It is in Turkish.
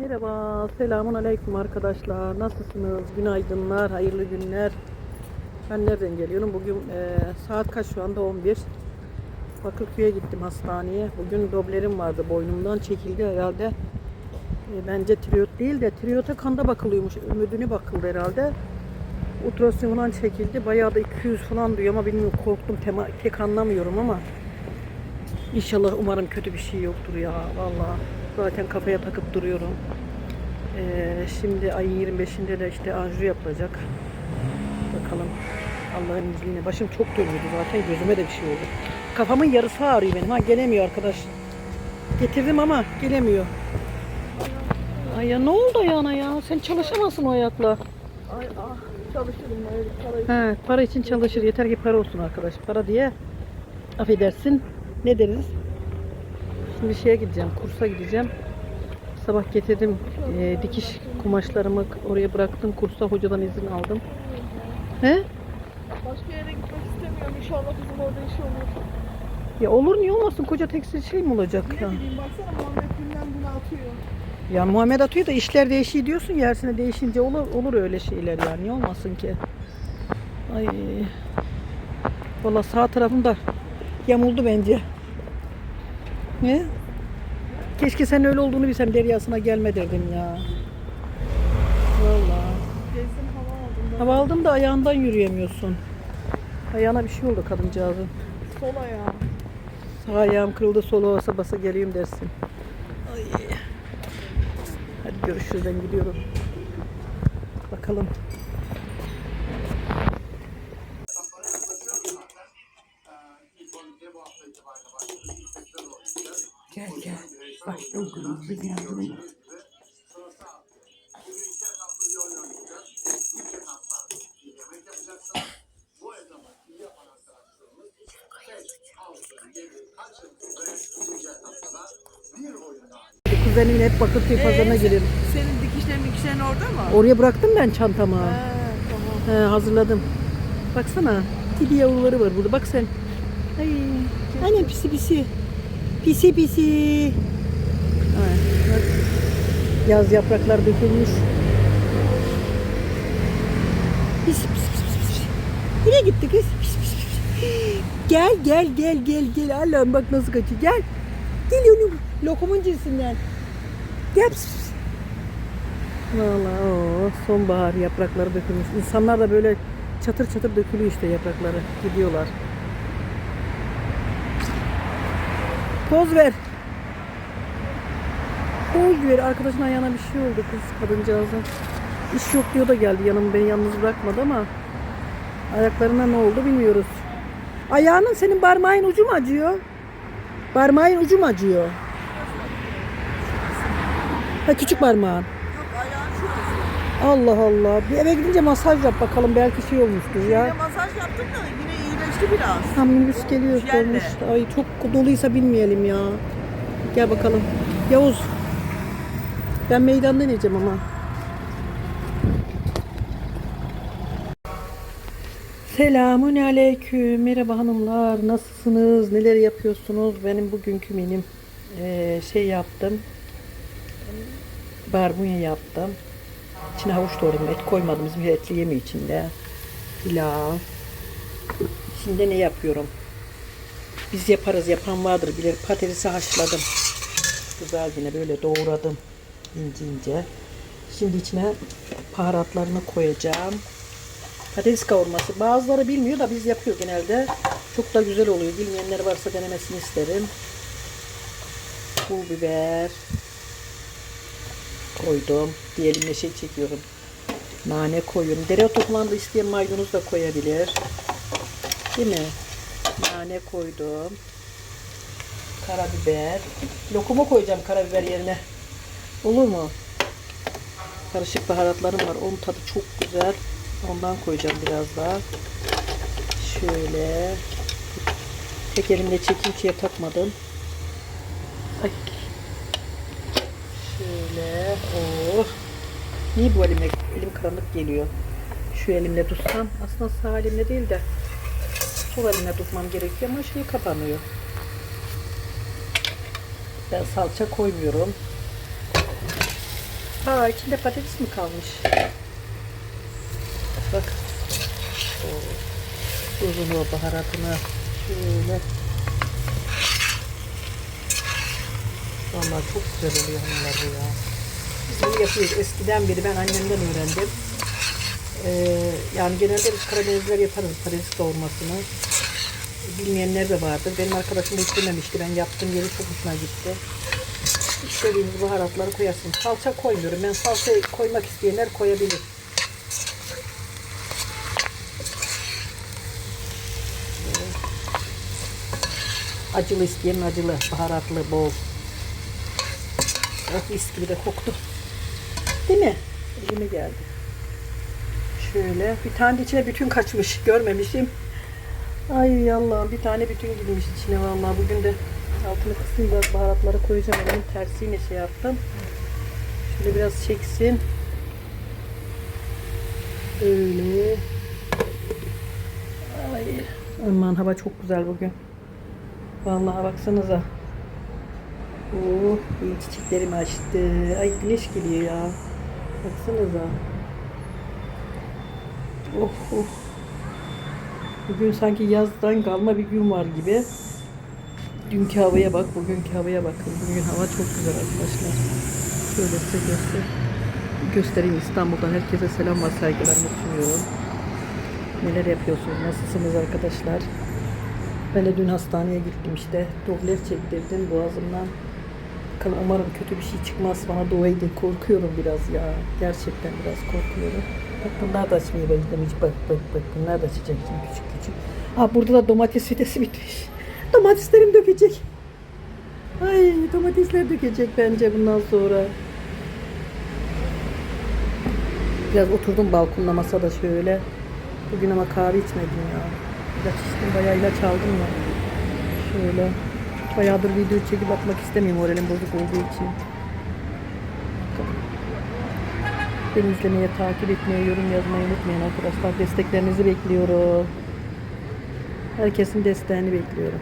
Merhaba, selamun aleyküm arkadaşlar. Nasılsınız? Günaydınlar, hayırlı günler. Ben nereden geliyorum? Bugün e, saat kaç şu anda? 11. Bakırköy'e gittim hastaneye. Bugün doblerim vardı boynumdan çekildi herhalde. E, bence triyot değil de triyota kanda bakılıyormuş. Ümidini bakıldı herhalde. Ultrason falan çekildi. Bayağı da 200 falan diyor ama bilmiyorum korktum. Tema, pek anlamıyorum ama İnşallah umarım kötü bir şey yoktur ya vallahi. Zaten kafaya takıp duruyorum. Ee, şimdi ayın 25'inde de işte anju yapılacak. Bakalım Allah'ın izniyle. Başım çok dönüyordu zaten gözüme de bir şey oldu. Kafamın yarısı ağrıyor benim. Ha gelemiyor arkadaş. Getirdim ama gelemiyor. Ay ya ne oldu ayağına ya? Sen çalışamazsın o ayakla. Ay ah çalışırım öyle parayı. He, para için çalışır. Yeter ki para olsun arkadaş. Para diye affedersin. Ne deriz? Şimdi şeye gideceğim. Kursa gideceğim. Sabah getirdim e, dikiş kumaşlarımı oraya bıraktım. Kursa hocadan izin aldım. He? Başka yere gitmek istemiyorum. İnşallah bizim orada iş olur. Ya olur niye olmasın? Koca tekstil şey mi olacak ya? Ne bileyim baksana Muhammed günden güne atıyor. Ya Muhammed atıyor da işler değişiyor diyorsun ya. Her sene değişince olur, olur öyle şeyler ya. Niye olmasın ki? Ay. Valla sağ tarafım da yamuldu bence. Ne? Keşke sen öyle olduğunu bilsem deryasına gelme derdim ya. Valla. Hava aldım. Ben Hava aldım da ayağından yürüyemiyorsun. Ayağına bir şey oldu kadıncağızın. sol ayağım. Sağ ayağım kırıldı sol basa basa geleyim dersin. Ay. Hadi görüşürüz ben gidiyorum. Bakalım. Başta okulumuzda geldim. Kuzenimin hep Bakırköy pazarına gelirim. Senin dikişlerin dikişlerin orada mı? Oraya bıraktım ben çantamı. He tamam. He, hazırladım. Baksana. Kedi yavruları var burada. Bak sen. Ay. Aynen pisi pisi. Pisi pisi. Yaz yapraklar dökülmüş. Pis pis pis pis. Nereye gitti kız? Pis pis pis. Gel gel gel gel gel. Allah'ım bak nasıl kaçıyor. Gel. Gel oğlum. Lokumun cinsinden. Gel. Pis, pis. Vallahi o sonbahar yaprakları dökülmüş. İnsanlar da böyle çatır çatır dökülüyor işte yaprakları. Gidiyorlar. Poz ver. Poz ver. Arkadaşın ayağına bir şey oldu kız kadıncağızın. İş yok diyor da geldi yanıma beni yalnız bırakmadı ama ayaklarına ne oldu bilmiyoruz. Ayağının senin parmağın ucu mu acıyor? Parmağın ucu mu acıyor? Ha küçük parmağın. Allah Allah. Bir eve gidince masaj yap bakalım belki şey olmuştur Yine ya. masaj yaptım da yine iyileşti biraz. Tam minibüs geliyor dolmuş. Ay çok doluysa bilmeyelim ya. Gel bakalım. Yavuz. Ben meydanda ineceğim ama. Selamun aleyküm. Merhaba hanımlar. Nasılsınız? Neler yapıyorsunuz? Benim bugünkü benim eee, şey yaptım. Barbunya yaptım. İçine havuç doğradım. Et koymadım. Bizim etli yemi içinde. Pilav. Şimdi ne yapıyorum? Biz yaparız. Yapan vardır bilir. Patatesi haşladım. Güzel yine böyle doğradım. İnce ince. Şimdi içine baharatlarını koyacağım. Patates kavurması. Bazıları bilmiyor da biz yapıyoruz genelde. Çok da güzel oluyor. Bilmeyenler varsa denemesini isterim. Pul biber koydum. Diyelimle şey çekiyorum. Nane koyuyorum. Dereotu falan isteyen maydanoz da koyabilir. Değil mi? Nane koydum. Karabiber. Lokumu koyacağım karabiber yerine. Olur mu? Karışık baharatlarım var. Onun tadı çok güzel. Ondan koyacağım biraz daha. Şöyle. Tek elimle çekeyim ki takmadım. Ay. Şöyle. Oh. Niye bu elimle? Elim karanlık geliyor. Şu elimle tutsam. Aslında sağ elimle değil de sol elimle tutmam gerekiyor ama şey kapanıyor. Ben salça koymuyorum. Ha içinde patates mi kalmış? Bak. Tuzunu, baharatını. Şöyle. Vallahi çok güzel oluyor bunlar bu ya. Biz bunu yapıyoruz. Eskiden beri ben annemden öğrendim. Ee, yani genelde biz Karadenizler yaparız patates kavurmasını. Bilmeyenler de vardır. Benim arkadaşım da istememişti. Ben yaptığım yeri çok hoşuna gitti. İstediğiniz baharatları koyarsınız. Salça koymuyorum. Ben salça koymak isteyenler koyabilir. Acılı isteyen acılı, baharatlı, bol. Oh mis gibi de koktu. Değil mi? Elime geldi. Şöyle bir tane içine bütün kaçmış. Görmemişim. Ay Allah'ım bir tane bütün girmiş içine vallahi. Bugün de altını kısayım biraz baharatları koyacağım. Onun tersiyle şey yaptım. Şöyle biraz çeksin. Öyle. Ay. Aman hava çok güzel bugün. Vallahi baksanıza. Oh, iyi çiçeklerim açtı. Ay güneş geliyor ya. Baksanıza. Oh oh. Bugün sanki yazdan kalma bir gün var gibi. Dünkü havaya bak, bugünkü havaya bakın. Bugün hava çok güzel arkadaşlar. Şöyle size göster göstereyim İstanbul'dan herkese selam var, saygılarımı sunuyorum. Neler yapıyorsunuz, nasılsınız arkadaşlar? Ben de dün hastaneye gittim işte. Doble çektirdim boğazımdan. Bakalım umarım kötü bir şey çıkmaz. Bana dua edin. Korkuyorum biraz ya. Gerçekten biraz korkuyorum. Bak bunlar da açmaya başlamış. Bak bak bak. Bunlar da açacak şimdi küçük küçük. Ha burada da domates fidesi bitmiş. Domateslerim dökecek. Ay domatesler dökecek bence bundan sonra. Biraz oturdum balkonda masada şöyle. Bugün ama kahve içmedim ya. İlaç içtim bayağı ilaç aldım ya. Şöyle. Bayağıdır video çekip atmak istemiyorum moralim bozuk olduğu için. Beni izlemeye, takip etmeyi, yorum yazmayı unutmayın arkadaşlar. Desteklerinizi bekliyorum. Herkesin desteğini bekliyorum.